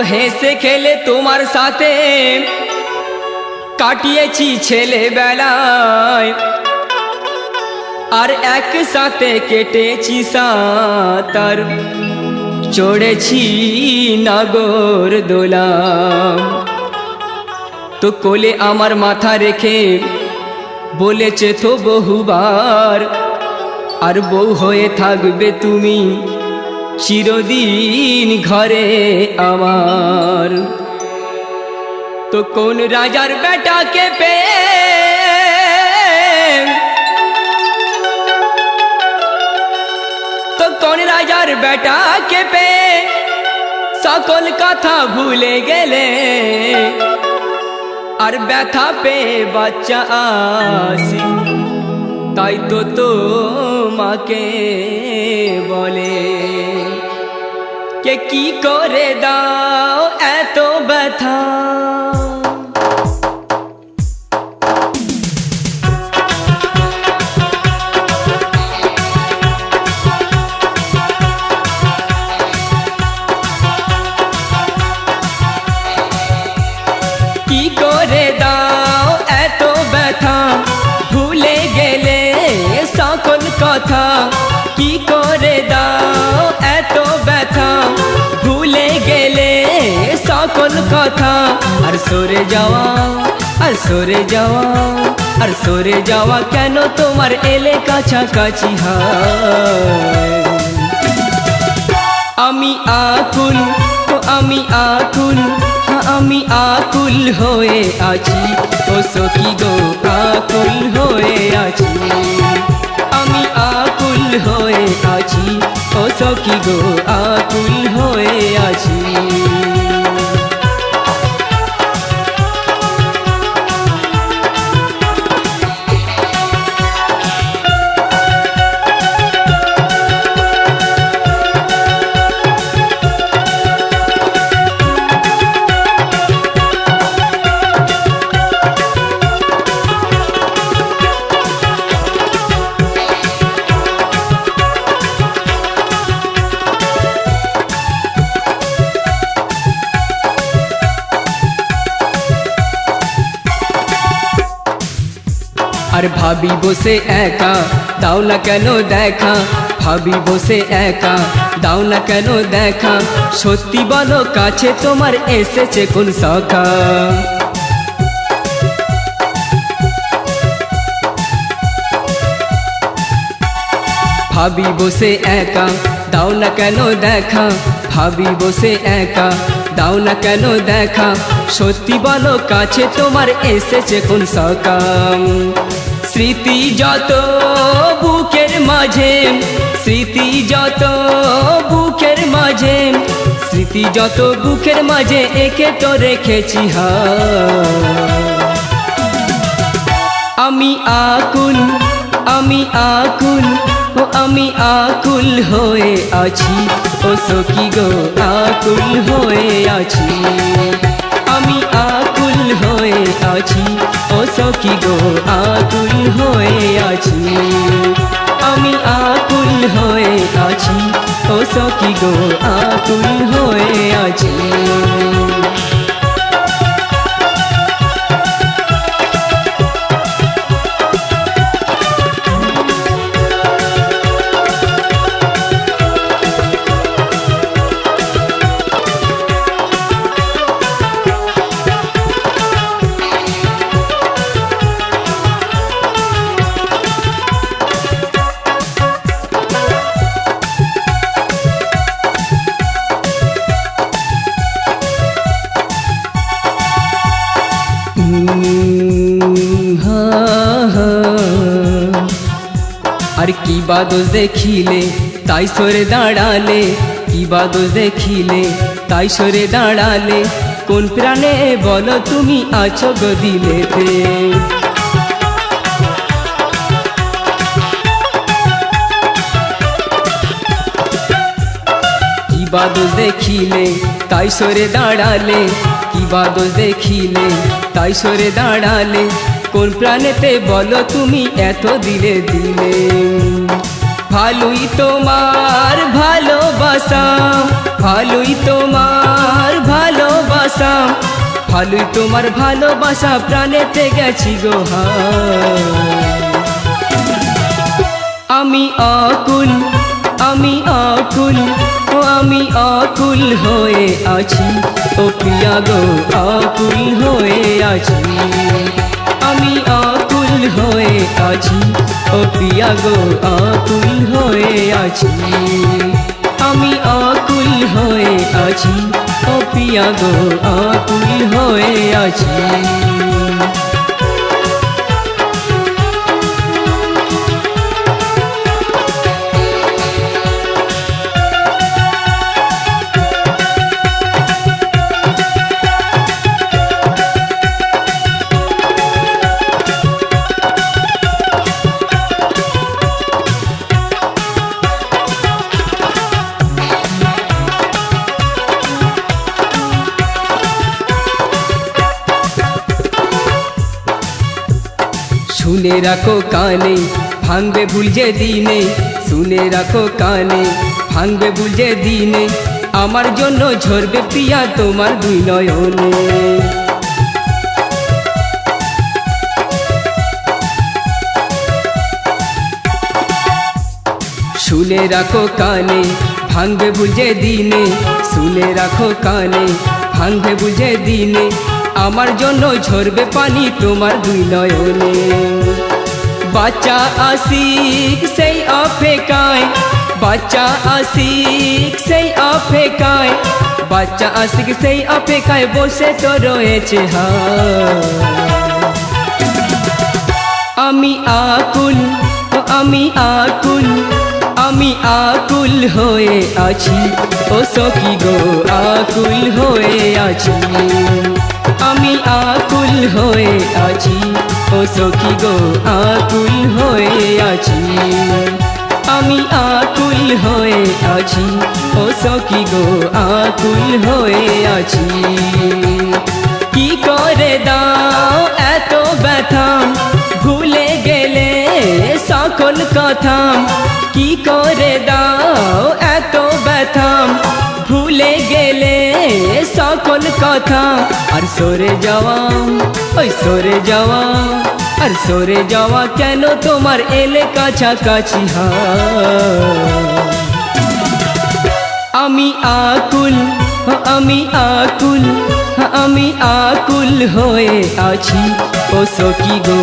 হেসে খেলে তোমার সাথে। কাটিয়েছি ছেলেবেলায়। আর একসাথে কেটেছি সাঁতার। চড়েছি নাগর দোলাম তো কোলে আমার মাথা রেখে বলেছে তো বহুবার, আর বউ হয়ে থাকবে তুমি চিরদিন ঘরে আমার। তো কোন রাজার বেটাকে পেয়ে তো কোন রাজার বেটাকে পেয়ে সকল কথা ভুলে গেলে আর ব্যথা পেয়ে বাচ্চা আসি। তাই তো তোমাকে বলে। কে কি করে দাও এত ব্যথা? কি করে দাও এত ব্যথা? ভুলে গেলে সকল কথা। কি করে সরে যাওয়া, আর সরে যাওয়া, আর সরে যাওয়া কেন তোমার এলে কাছাকাছি হয়? আমি আকুল, ও আমি আকুল আমি আকুল হয়ে আছি, ও সখী গো আকুল হয়ে আছি। আমি আকুল হয়ে আছি, ও সখী গো আকুল হয়ে আছি। আর ভাবি বসে একা। দাও না কেন দেখা? ভাবি বসে একা। দাও না কেন দেখা? সত্যি বলো, কাছে তোমার এসেছে কোন সখা ভাবি বসে একা। দাও না কেন দেখা? ভাবি বসে একা। দাও না কেন দেখা? সত্যি বলো, কাছে তোমার এসেছে কোন সকাম স্মৃতি যত বুকের মাঝে, স্মৃতি যত বুকের মাঝে, স্মৃতি যত বুকের মাঝে একে তো রেখেছি হা। আমি আকুল আমি আকুল, ও আমি আকুল হয়ে আছি, ও সখী গো, আকুল হয়ে আছি। হয়ে আছি। ও সখী গো, আকুল হয়ে আছি। আমি আকুল হয়ে আছি। ও সখী গো, আকুল হয়ে আছি। আর দেখিলে, তাই সরে দাঁড়ালে। কি বাদোষ দেখিলে, তাই সরে দাঁড়ালে। কোন প্রাণে বলো তুমি আছো গো দিলেতে? কি বাদোষ দেখিলে, তাই সরে দাঁড়ালে। কি বাদোষ দেখিলে, তাই সরে দাঁড়ালে। কোন প্রাণেতে বলো তুমি এত দিলে দিলে ভালোই তোমার ভালোবাসা ভালোই তোমার ভালো আসাম ভালোই তোমার ভালোবাসা প্রাণেতে গেছি গো। আমি আকুল আমি আকুল ও আমি আকুল হয়ে আছি, ও প্রিয়া গো আকুল হয়ে আছি আমি আকুল হয়ে আছি ও পিয়া গো আকুল হয়ে আছি। আমি আকুল হয়ে আছি ও পিয়া গো আকুল হয়ে আছি। শুনে রাখো কানে, ভাঙবে ভুল যে দিনে। শুনে রাখো কানে, ভাঙবে ভুল যে দিনে। আমার জন্য ঝরবে প্রিয়া তোমার দুই নয়নে। শুনে রাখো কানে, ভাঙবে বুঝে দিনে। শুনে রাখো কানে, ভাঙবে বুঝে দিনে। আমার জন্য ঝরবে পানি তোমার দুই নয়নে। বাচ্চা আসিক সেই অপেক্ষায়, বাচ্চা আসিক সেই অপেক্ষায়, বাচ্চা আসিক সেই অপেক্ষায় বসে তো রয়েছে আমি আকুল আমি আকুল আমি আকুল হয়ে আছি, ও সখী গো, আকুল হয়ে আছি। আমি আকুল হয়ে আছি। ও সখী গো, আকুল হয়ে আছি। আমি আকুল হয়ে আছি। ও সখী গো, আকুল হয়ে আছি। কি করে দাও এত ব্যথা? ভুলে গেলে সকল কথা। কি করে দাও এত ব্যথা? ভুলে গেলে সকল কথা, আর সরে যাওয়া, ওই সরে যাওয়া, আর সরে যাওয়া কেন তোমার এলে কাছাকাছি হা আমি আকুল আমি আকুল আমি আকুল হয়ে আছি, ও সখী গো,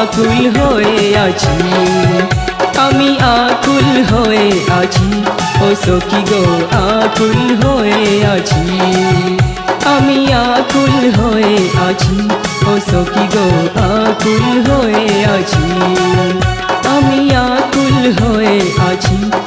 আকুল হয়ে আছি। আমি আকুল হয়ে আছি হইছো কি গো? আকুল হয়ে আছি। আমি আকুল হয়ে আছি। হইছো কি গো? আকুল হয়ে আছি। আমি আকুল হয়ে আছি।